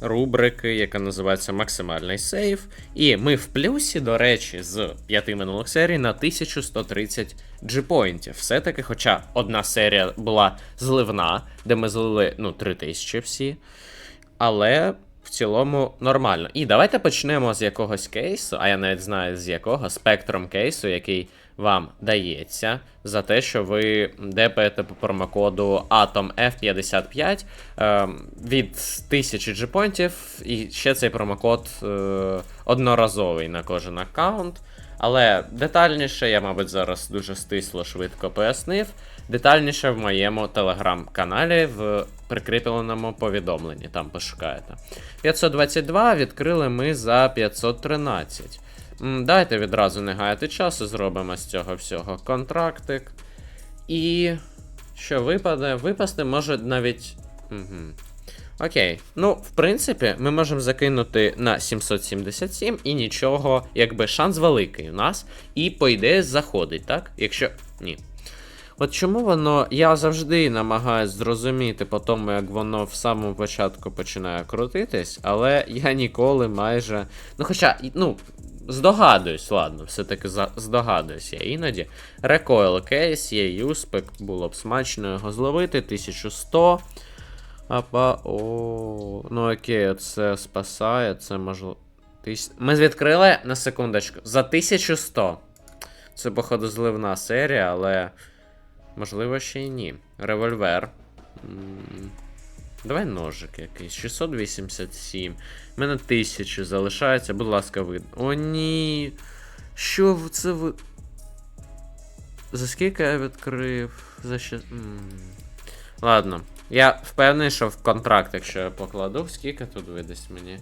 рубрики, яка називається Максимальний сейф. І ми в плюсі, до речі, з п'яти минулих серій на 1130 джипоінтів. Все-таки, хоча одна серія була зливна, де ми злили ну, 3000 всі. Але в цілому нормально. І давайте почнемо з якогось кейсу, а я навіть знаю з якого, спектром кейсу, який вам дається за те, що ви депаєте по промокоду Atom F55 е, від 1000 джипонтів, і ще цей промокод е, одноразовий на кожен аккаунт. Але детальніше, я, мабуть, зараз дуже стисло швидко пояснив. Детальніше в моєму телеграм-каналі в прикріпленому повідомленні, там пошукаєте. 522 відкрили ми за 513. Дайте відразу не гаяти часу, зробимо з цього всього контрактик. І що випаде? Випасти може навіть. Угу. Окей. Ну, в принципі, ми можемо закинути на 777 і нічого, якби шанс великий у нас. І по ідеї заходить, так? Якщо. Ні. От чому воно. Я завжди намагаюсь зрозуміти по тому, як воно в самому початку починає крутитись, але я ніколи майже. Ну, хоча, ну, здогадуюсь, ладно, все-таки здогадуюсь я іноді. Recoil кейс, є юспек, було б смачно його зловити, 1100. Апа, ну окей, це спасає, це можливо. Тис... Ми відкрили на секундочку. За 1100. Це, походу, зливна серія, але. Можливо, ще й ні. Револьвер. Давай ножик якийсь. 687. У мене 1000 залишається, будь ласка, видно. О, ні. Що це ви. За скільки я відкрив? За. М. Ладно. Я впевнений, що в контракт, якщо я покладу, скільки тут видасть мені?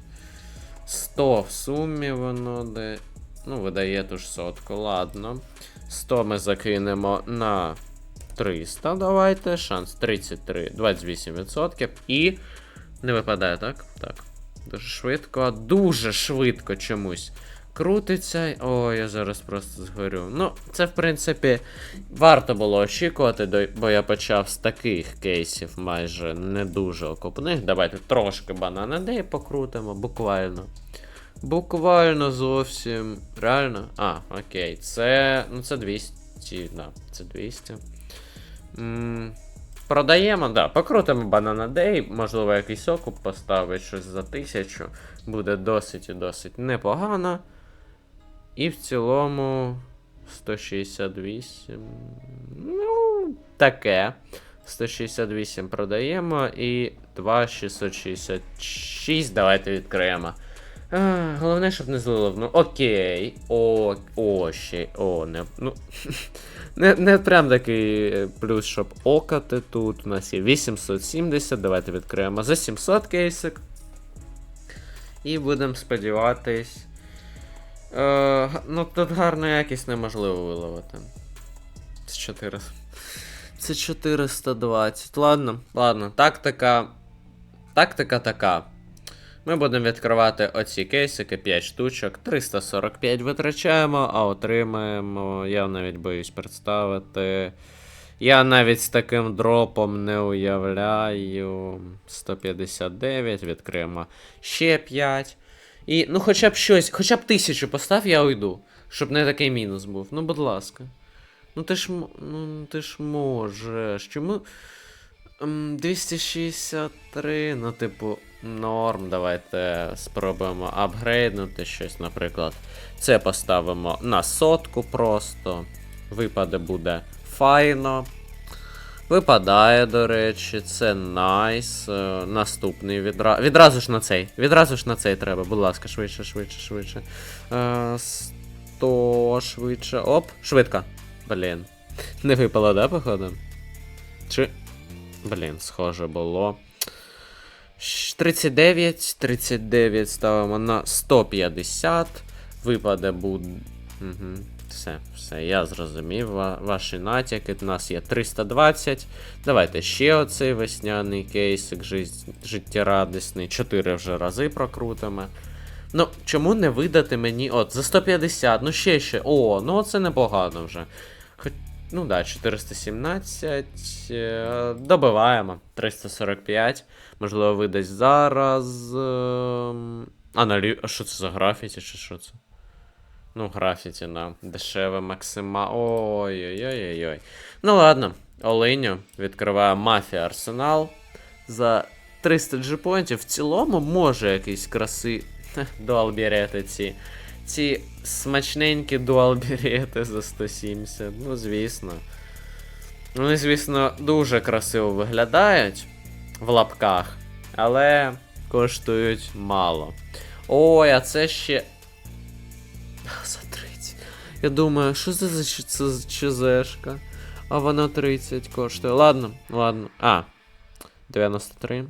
100 в сумі воно де. Ну, видає ту ж сотку, ладно. 100 ми закинемо на 300. Давайте. Шанс 33, 28%. І. Не випадає, так? Так. Дуже швидко, дуже швидко чомусь. Крутиться. О, я зараз просто згорю. Ну, це, в принципі, варто було очікувати, бо я почав з таких кейсів, майже не дуже окупних. Давайте трошки банана дей покрутимо, буквально. Буквально зовсім. Реально? А, окей. Це. Ну, це 200. Да, це 200. Продаємо, да, покрутимо Banana Day, можливо, якийсь окуп поставить щось за тисячу. Буде досить і досить непогано. І в цілому 168. Ну, таке. 168 продаємо і 2,666 давайте відкриємо. Головне, щоб не злило. Ну, окей. О, о, ще. О, не. Ну. Не, не прям такий е, плюс, щоб окати тут. У нас є 870. Давайте відкриємо за 700 кейсик. І будемо сподіватись. Е, ну, тут гарну якість неможливо виловити. Це 400. Це 420. Ладно, ладно. Тактика. Тактика така. Ми будемо відкривати оці кейсики 5 штучок, 345 витрачаємо, а отримаємо. Я навіть боюсь представити. Я навіть з таким дропом не уявляю. 159, відкриємо ще 5. І, ну, хоча б щось, хоча б 1000 постав, я уйду. Щоб не такий мінус був. Ну, будь ласка. Ну ти ж ну ти ж можеш. Чому? Ем, 263, ну, типу, норм. Давайте спробуємо апгрейднути щось, наприклад. Це поставимо на сотку просто. Випаде буде файно. Випадає, до речі, це найс. Е, Наступний відра... відразу ж на цей. Відразу ж на цей треба, будь ласка, швидше, швидше, швидше. Е, 100 швидше. Оп, швидко. Блін. Не випало, да, походу? Чи. Блін, схоже було. 39, 39 ставимо на 150. Випаде буде. Угу. Все, все, я зрозумів. Ва- ваші натяки. У нас є 320. Давайте ще оцей весняний кейсик життєрадісний. Чотири вже рази прокрутимо. Ну, чому не видати мені. От, за 150, ну ще ще. О, ну це непогано вже. Ну да, 417. е, Добиваємо. 345. Можливо, видасть зараз. ем, Аналі... А що це за графіті, чи що це? Ну, графіті, да. Дешеве максима. Ой-ой-ой-ой. Ну ладно, Оленю відкриває мафія Арсенал. За 300 джипоінтів в цілому може якісь краси. До Дуалбірети ці. Ці смачненькі дуалбірети за 170. Ну, звісно. Вони, звісно, дуже красиво виглядають в лапках, але коштують мало. Ой, а це ще. За 30. Я думаю, що це за ЧЗшка? А воно 30 коштує. Ладно, ладно. А. 93.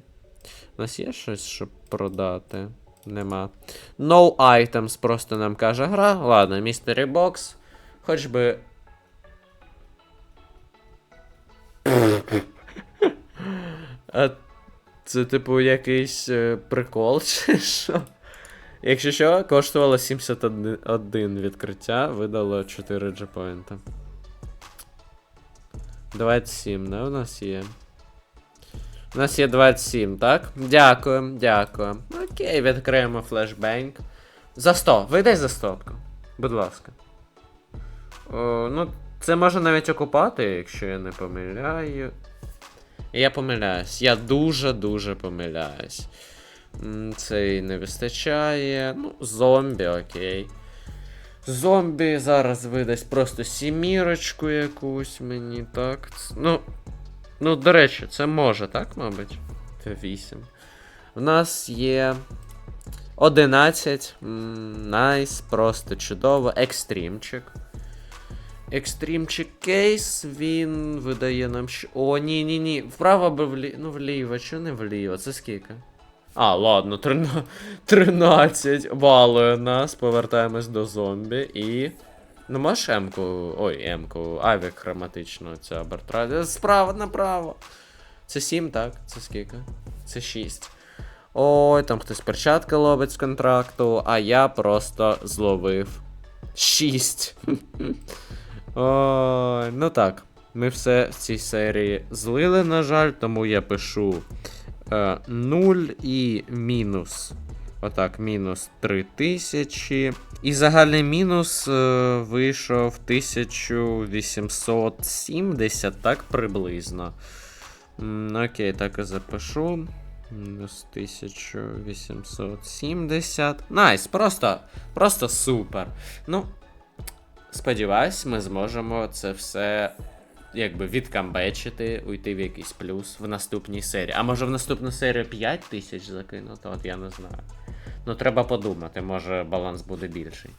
У нас є щось, щоб продати? Нема. No items, просто нам каже гра. Ладно, Mystery Box. Хоч би. А це, типу, якийсь е, прикол, чи що? Якщо що, коштувало 71 відкриття, видало 4 джепоінта. 27, да, у нас є. У нас є 27, так? Дякую, дякую. Окей, відкриємо флешбенк. За 100, видай за 100. Будь ласка. О, ну, це може навіть окупати, якщо я не помиляю. Я помиляюсь. Я дуже-дуже помиляюсь. Цей не вистачає. Ну, зомбі, окей. Зомбі зараз видасть просто сімірочку якусь мені, так. Ну. Ну, до речі, це може, так, мабуть? 8. В нас є 11. М, Найс, просто чудово. Екстримчик. Екстримчик кейс, він видає нам що. О, ні, ні, ні. Вправо або вліво. Ну, вліво, чи не вліво? Це скільки? А, ладно, 13, 13 балує нас. Повертаємось до зомбі і. Ну, можеш М-ку. Ой, М-ку, авік хроматично ця бартраді. Справа направо. Це 7, так? Це скільки? Це 6. Ой, там хтось перчатки ловить з контракту, а я просто зловив 6. Ой, ну так. Ми все в цій серії злили, на жаль, тому я пишу е, 0 і мінус. Отак, мінус 3000. І загальний мінус е, вийшов 1870, так приблизно. М, Окей, так і запишу. Мінус 1870. Найс, просто, просто супер. Ну, сподіваюсь, ми зможемо це все якби відкамбечити, уйти в якийсь плюс в наступній серії. А може в наступну серію 5 тисяч закинути, от я не знаю. Ну, треба подумати, може баланс буде більший.